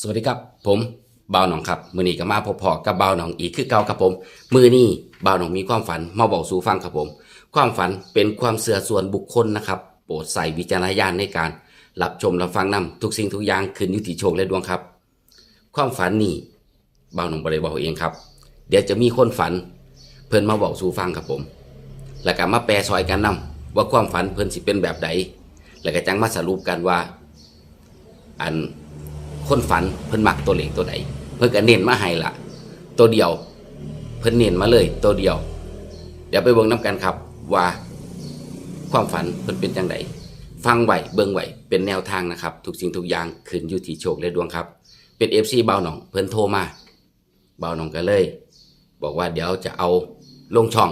สวัสดีครับ ผมบ่าวหนองครับมือนี้ก็มาพบพอกับบ่าวหนองอีกคือเก่าครับผม มือนี้บ่าวหนองมีความฝันมาบอกสู่ฟังครับผม ความฝันเป็นความเสื่อส่วนบุคคลนะครับโปรดใส่วิจารณญาณในการรับชมรับฟังนํทุกสิ่งทุกอย่างขึ้นอยู่ที่โชคและดวงครับ ความฝันนี่บ่าวหนองบ่ได้บอกเองครับ เดี๋ยวจะมีคนฝัน เพิ่นมาบอกสู่ฟังครับผม แล้วก็มาแปลซอยกันนํว่าความฝันเพิ่นสิเป็นแบบใดแล้วก็จังมาสรุปกันว่า อัน คนฝันเพิ่นมักตัวเลขตัวใดเพิ่นก็เน้นมาให้ละตัวเดียว เพิ่นเน้นมาเลย ตัวเดียว เดี๋ยวไปเบิ่งน้กันครับว่าความฝันเพิ่นเป็นจังไดฟังไหวเบิ่งไหวเป็นแนวทางนะครับ ทุกสิ่งทุกอย่างขึ้นอยู่ที่โชคและดวงครับ เป็น FC เบาหนอง เพิ่นโทรมาเบาหนองก็เลย บอกว่าเดี๋ยวจะเอาลงช่อง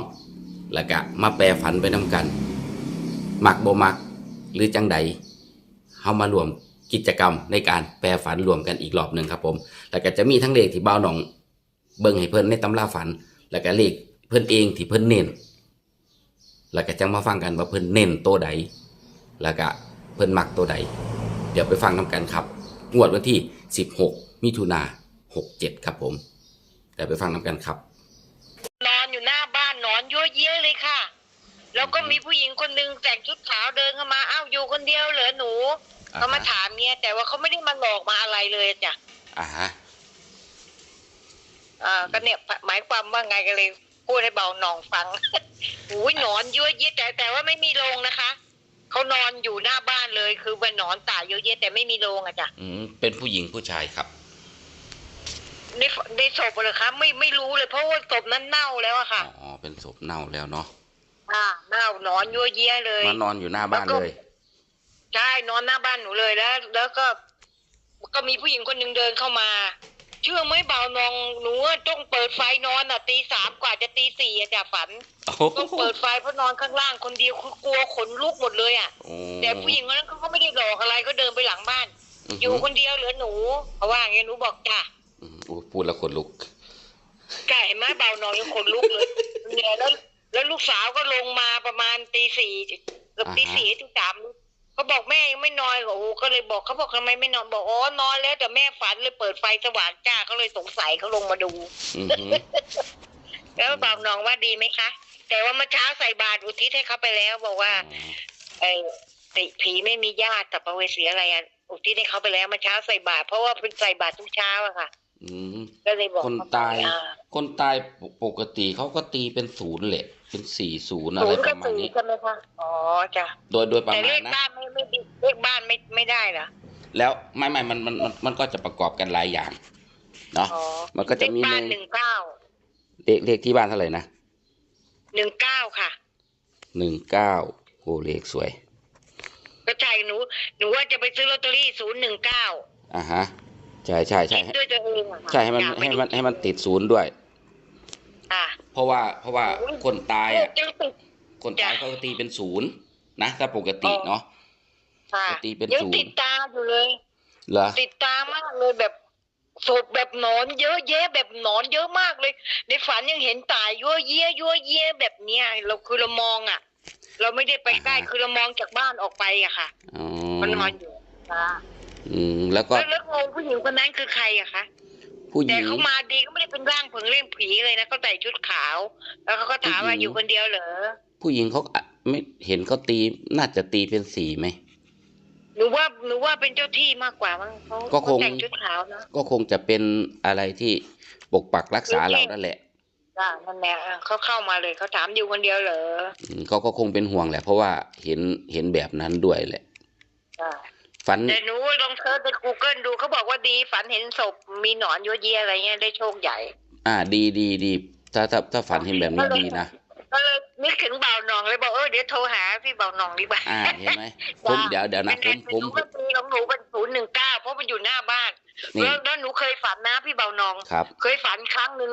แล้วก็มาแปลฝันไปนํกัน มักบ่มักหรือจังใดเฮามารวม กิจกรรมในการแปลฝันรวมกันอีกรอบหนึ่งครับผม แล้วก็จะมีทั้งเลขที่บ่าวหนอง เบิ่งให้เพิ่นในตำราฝัน แล้วก็เลขเพิ่นเองที่เพิ่นเน้น แล้วก็จังมาฟังกันว่าเพิ่นเน้นตัวใด แล้วก็เพิ่นมักตัวใด เดี๋ยวไปฟังนํกันครับ งวดวันที่ 16 มิถุนา67 ครับผม เดี๋ยวไปฟังนํกันครับ นอนอยู่หน้าบ้านนอนเยั่วเยี้ยเลยค่ะ แล้วก็มีผู้หญิงคนหนึงแต่งชุดขาวเดินเข้ามา อ้าวอยู่คนเดียวเหรอหนู เขามาถามเนี่ยแต่ว่าเขาไม่ได้มาหลอกมาอะไรเลยจ้ะอ่าฮะอ่าก็เนี่ยหมายความว่าไงกันเลยพูดให้เบาหนองฟังอุ้ยนอนยั่วเยี้ยแต่แต่ว่าไม่มีโรงนะคะเขานอนอยู่หน้าบ้านเลยคือมันนอนตายเยอะแยะแต่ไม่มีโรงอะจ้ะอืมเป็นผู้หญิงผู้ชายครับในในศพเหรอคะไม่ไม่รู้เลยเพราะว่าศพนั้นเน่าแล้วอะค่ะอ๋อเป็นศพเน่าแล้วเนาะอ่าเน่านอนยั่วเยี้ยเลยมานอนอยู่หน้าบ้านเลย ใช่นอนหน้าบ้านหนูเลยแล้ว แล้วก็ ก็มีผู้หญิงคนหนึ่งเดินเข้ามา เชื่อไหมเบานองหนูอะต้องเปิดไฟนอนอะตีสามกว่าจะตีสี่อะจ้ะฝันโอ้โหต้องเปิดไฟเพราะนอนข้างล่างคนเดียวคือกลัวขนลุกหมดเลยอะโอ้แต่ผู้หญิงคนนั้นเขาก็ไม่ได้หลอกอะไรก็เดินไปหลังบ้านออยู่คนเดียวเหลือหนูเขาว่าอย่างเงี้ยหนูบอกจ้ะอืมโอ้พูดแล้วขนลุกใช่เห็นไหมเบานอนยังขนลุกเลยเนี่ยแล้วแล้วลูกสาวก็ลงมาประมาณตีสี่เกือบตีสี่ตีสาม เขาบอกแม่ยังไม่นอนโอ้โหก็เลยบอกเขาบอกทำไมไม่นอนบอกอ๋อนอนแล้วแต่แม่ฝันเลยเปิดไฟสว่างจ้าเขาเลยสงสัยเขาลงมาดู อือหือแล้วบอกน้องว่าดีไหมคะ แต่ว่าเมื่อเช้าใส่บาตรอุทิศให้เขาไปแล้ว บอกว่าไอ้ติผีไม่มีญาติแต่ประเวสีอะไรอะอุทิศให้เขาไปแล้วเมื่อเช้าใส่บาตรเพราะว่าเป็นใส่บาตรทุกเช้าอะค่ะ อืมก็เลยบอกคนเขไปตาย อ่คนตายปกติเขาก็ตีเป็นศูนย์แหละเป็นสี่ศูนย์อะไรศูนย์ปกับระมาณสี่นี้ ใช่ไหมคะอ๋อจ้ะโดยโดยประแต่มาเลณขนะ บ้านไม่ไม่ดี เลขบ้านไม่ไม่ได้เหรอแล้วไม่ไม่มันมันมันมันก็จะประกอบกันหลายอย่างเนาะอ๋อมันก็จะมีเลขหบ้านนึ่งหนึ่งเก้าเลขเลขที่บ้านเท่าไหร่นะหนึ่งเก้าค่ะหนึ่งเก้าโอ้เลขสวยก็ใช่หนูหนูว่าจะไปซื้อลอตเตอรี่ศูนย์หนึ่งเก้าอ่าฮะใช่ใช่ใช่คิดด้วยตัวเองอะค่ะใช่ให้มันอยากไปให้ดูมันให้มันติดศูนย์ด้วย อะ เพราะว่าเพราะว่าคนตายอะยังติดคนตายจ้ะเขาก็ตีเป็นศูนย์นะถ้าปกติอ๋อ เนาะ ค่ะปกติเป็นยังศูนย์ติดตาอยู่เลย เหรอ ติดตามากเลยแบบศพแบบหนอน เยอะแยะแบบหนอนเยอะมากเลย ในฝันยังเห็นตายยั่วเยี่ยยั่วเยี่ยแบบเนี้ยเราคือเรามองอะ เราไม่ได้ไปใกล้คือเรามองจากบ้านออกไปอะค่ะ อ๋อมันนอนอยู่ค่ะอืมแล้วก็แล้วแล้วงงผู้หญิงคนนั้นคือใครอะคะผู้หแต่ญิง เขามาดีก็ไม่ได้เป็นร่างเผิงเรื่องผีเลยนะเขาใส่ชุดขาว แล้วเขาก็ถามว่าผู้หญิง อยู่คนเดียวเหรอผู้หญิงเขาอะไม่เห็นเขาตีน่าจะตีเป็นสี่ไหม หนูว่าหนูว่าเป็นเจ้าที่มากกว่ามั้งเขาก็คง เขาแต่งชุดขาวนะก็คงจะเป็นอะไรที่ปกปักรักษาเรานั่นแหละจ้านั่นแหละอะเขาเข้ามาเลยเขาถามอยู่คนเดียวเหรออืมเขาก็คงเป็นห่วงแหละ เพราะว่าเห็นเห็นแบบนั้นด้วยแหละจ้าฝัน แต่หนูลองเซิร์ชใน Google ดูเขาบอกว่าดีฝันเห็นศพมีหนอนยั่วเยียอะไรเงี้ยได้โชคใหญ่ อ่า ดีดีดีถ้าถ้าถ้าฝันเห็นแบบนี้ดีนะ ก็เลยนึกถึงเบาหนองเลยบอกเออเดี๋ยวโทรหาพี่เบาหนองดีกว่าอ่าเห็นไหมผมเดี๋ยวเดี๋ยวนะผมผมหนูก็ตีของหนูเป็นศูนย์หนึ่งเก้าเพราะมันอยู่หน้าบ้านนี่แล้วแล้วหนูเคยฝันนะพี่เบาหนองครับเคยฝันครั้งหนึ่ง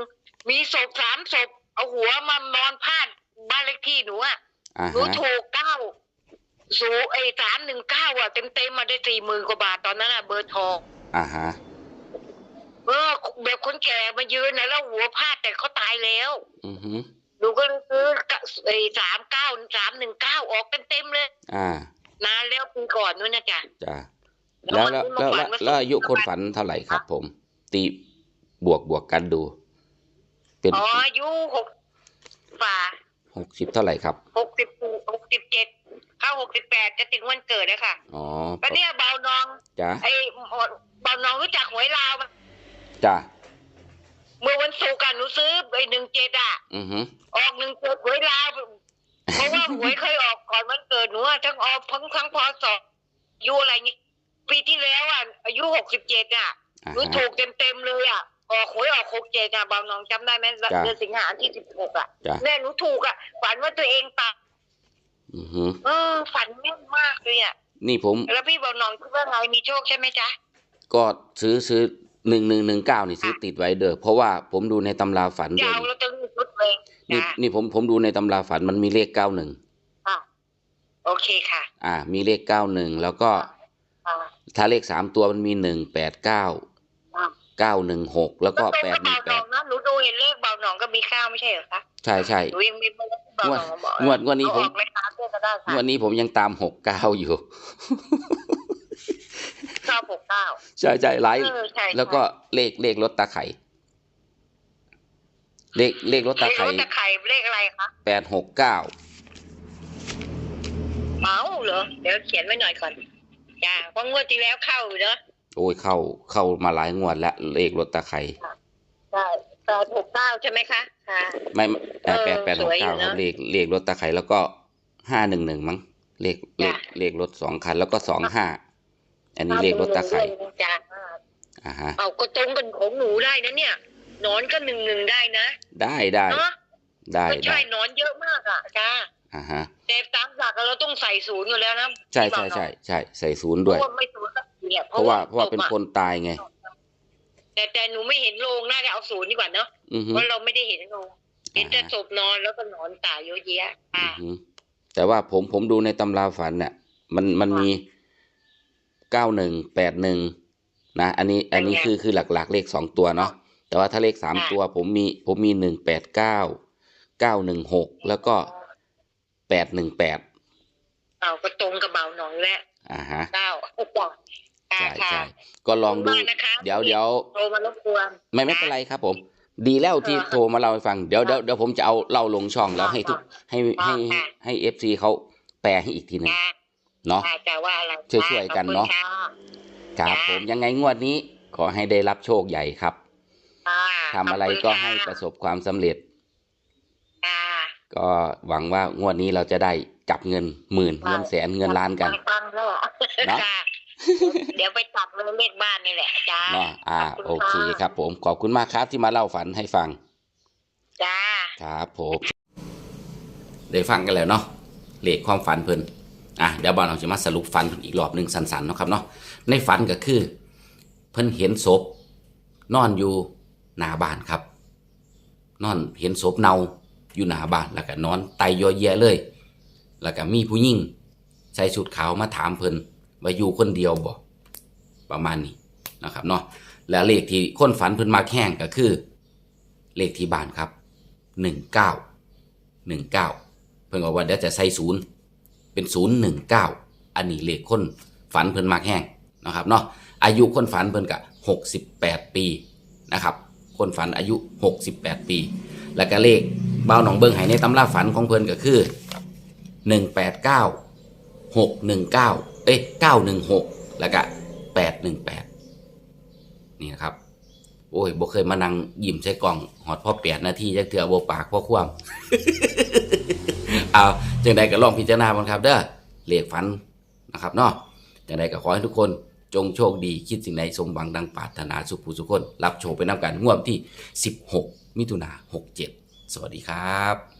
มีศพสามศพเอาหัวมานอนพาดบ้านเลขที่หนูอะอ่าหนูฮะถูกเก้าสูไอ้สามหนึ่งเก้าอะเต็มเต็มๆมาได้สี่หมื่นกว่าบาทตอนนั้นอะเบอร์ทองอ่าฮะเออแบบคนแก่มายืนนะแล้วหัวพาดแต่เขาตายแล้ว อือฮึ หนูก็เลยซื้อไอ้สามเก้าสามหนึ่งเก้าออกเต็มเต็มๆเลย อ่านานแล้วปีก่อนนู้นนะจ๊ะจ้ะแล้วแล้วมันแล้วมาฝันแล้วอายุคนฝันเท่าไหร่ครับ ผม ตีบวกบวกกันดู เป็นอ๋ออายุหกฝ่าหกสิบเท่าไหร่ครับหกสิบหกสิบเจ็ดเข้าหกสิบแปดจะถึงวันเกิดแล้วค่ะอ๋อแล้วเนี่ยเบานองจ้าไอ้เบานองรู้จักหวยลาวไหมจ้า เมื่อวันศุกร์อะหนูซื้อไอ้หนึ่งเจ็ดอะอือฮึออกหนึ่งเจ็ดหวยลาวเพราะว่าหวยเคยออกก่อนวันเกิดหนูอะทั้งออกทั้งทั้งพอสอบอายุอะไรนี่ปีที่แล้วอะอายุหกสิบเจ็ดอะอ่าหนูฮะถูกเต็มเต็มๆเลยอะออกหวยออกหกเจ็ดอะเบานองจำได้ไหมจ้ะ เดือนสิงหาที่สิบหกอะจ้าแม่หนูถูกอะฝันว่าตัวเองตายอือฮึเออฝันแม่นมากเลยอะนี่ผมแล้วพี่เบานองคิดว่าไงมีโชคใช่ไหมจ๊ะก็ซื้อซื้อ หนึ่งหนึ่งหนึ่งเก้านี่ซื้อติดไว้เด้อเพราะว่าผมดูในตำราฝันจะเดิเอามลอตเตอรี่ชุดเลยนี่จ้ะนี่ผมผมดูในตำราฝันมันมีเลขเก้าหนึ่งค่ะโอเคค่ะอ่า มีเลขเก้าหนึ่งแล้วก็อ่าถ้าเลขสามตัวมันมีหนึ่งแปดเก้าอ่าเก้าหนึ่งหกแล้วก็ตรงแปดกับหนึ่เบางแปหนอดงนะหนูดูเห็นเลขเบาหนองก็มีข้าวไม่ใช่เหรอคะใช่ใช่ หนูยังมีเบอร์เบาหนองบอกงวดงวดนี้ผม เอาออกรายการด้วยก็ได้งค่ะ วันนี้ผมยังตามหกเก้าอยู่เก้าหกเก้าใช่ใช่ไลฟ์เออใช่แล้วก็เลขเลขรถตาไข่เลขเลขรถเลตาขไข่รถตะไคร่เลขอะไรคะแปดหกเก้าเมาเหรอเดี๋ยวเขียนไว้หน่อยก่อนจ้าเพราะงวดที่แล้วเข้าอยู่เนอะโอ้ยเข้าเข้ามาหลายงวดแล้วเลขรถตาไข่ใช่แปดหกเก้าใช่ไหมคะค่ะไม่แปดเออแปดแปดสหกวยอยู่เก้าครับนะเลขเลขรถตาไข่แล้วก็ห้าหนึ่งหนึ่งมั้งเลขเลขจ้ะเลขรถสองคันแล้วก็สองห้า อันนี้เลขรถตาไข่จ้าอ่าฮะเอาก็ตรงกันของหนูได้นะเนี่ยหนอนก็หนึ่งหนึ่งได้นะ ได้ได้เนาะได้ไม่ได้ใช่หนอนเยอะมากอะจ้าอ่าฮะแต่ตามหลักเราต้องใส่ศูนย์อยู่แล้วนะใช่ที่ใช่บอกใช่ใช่ใส่ศูนย์เพด้วยราะว่าไม่ศูนย์สักทีเนี่ยเพราะว่าเพราะว่าศพเป็นอะคนตายไง แต่แต่หนูไม่เห็นโรงน่าจะเอาศูนย์ดีกว่าเนาะอือฮึเพราะเราไม่ได้เห็นโรงเห็นแต่อ่าศพนอนแล้วก็หนอนตายเยอะแยะอือ่าอฮึแต่ว่าผมผมดูในตำราฝันเนี่ยมันมันค่ะมี เก้าหนึ่งแปดหนึ่งนะอันนี้อันนี้เป็นไงคือคือหลักๆ เลขสองตัวเนาะแต่ว่าถ้าเลขสามค่ะตัวผมมีผมมีหนึ่งแปดเก้าเก้าหนึ่งหกแล้วก็แปดหนึ่งแปดเอาก็ตรงกับเบาหนองแล้วอ่าฮะเก้าจ้ะค่ะใช่ค่ะใช่ก็ลองดูขบคุณมากนะคะเดี๋ยวเดี๋ยวโทรมารบกวนไม่ไม่เป็นไรครับผม ดีแล้วที่เออโทรมาเล่าให้ฟังเดี๋ยวเดี๋ยวเดี๋ยวผมจะเอาเล่าลงช่องแล้วให้ทุกให้ให้ค่ะให้เอฟซีเขาแปลให้อีกทีหนึ่งจ้า เนาะจ้าจะว่าอะไรช่วยๆกันเนอะขอบคุณค่ครับจ้าผมยังไงงวดนี้ ขอให้ได้รับโชคใหญ่ครับค่ะทำอะไรก็ให้ประสบความสำเร็จค่ะก็หวังว่างวดนี้เราจะได้จับเงินหมื่นเงินแสนเงินล้านกันฟังแล้วเนอะค่ะเดี๋ยวไปจับเลยเลขบ้านนี่แหละจ้าเนาะอ่าขบโอณเคครับ ผมขอบคุณมากครับที่มาเล่าฝันให้ฟังจ้าครับผมได้ฟังกันแล้วเนาะเลขความฝันเพิ่น อะเดี๋ยวบอลเราจะมาสรุปฝันอีกรอบหนึ่งสั้นๆเนาะครับเนาะในฝันก็คือ เพิ่นเห็นศพ นอนอยู่หน้าบ้านครับ นอนเห็นศพเนาอยู่หน้าบ้านแล้วก็นอนไตยอแยะเลย แล้วก็มีผู้หญิงใส่ชุดขาวมาถามเพิ่นว่าอยู่คนเดียวบ่ประมาณนี้นะครับเนาะแล้วเลขที่คนฝันเพิ่นมาแข่งก็คือ เลขที่บ้านครับหนึ่งเก้าหนึ่งเก้าเพิ่นบอกว่าเดี๋ยวจะใส่ศูนย์ เป็นศูนย์หนึ่งเก้าอันนี้เลขคนฝันเพิ่นมากแห้งนะครับเนาะอายุคนฝันเพิ่นกะหกสิบแปดปีนะครับคนฝันอายุหกสิบแปดปี แล้วก็เลขเบ้าหนองเบิงไหในตำราฝันของเพิ่นก็คือหนึ่งแปดเอ้ยเก้าหนึ่งหกแล้วก็แปดหนึ่งแปดนี่นะครับ โอ้ยบ่เคยมานั่งยิ้มใส่กล่อง หอดพ่อแปดนาทีจักเถื่อบ่ปากพ่อคว่ำเอา จังใดก็ลองพิจารณาบ้างครับ เด้อเลขฝันนะครับเนาะจังใดก็ขอให้ทุกคนจงโชคดีคิดสิ่งใดสมหวังดังปรารถนาสุขผู้สุขคน รับโชคไปนำกันงวดที่ 16 มิถุนา67 สวัสดีครับ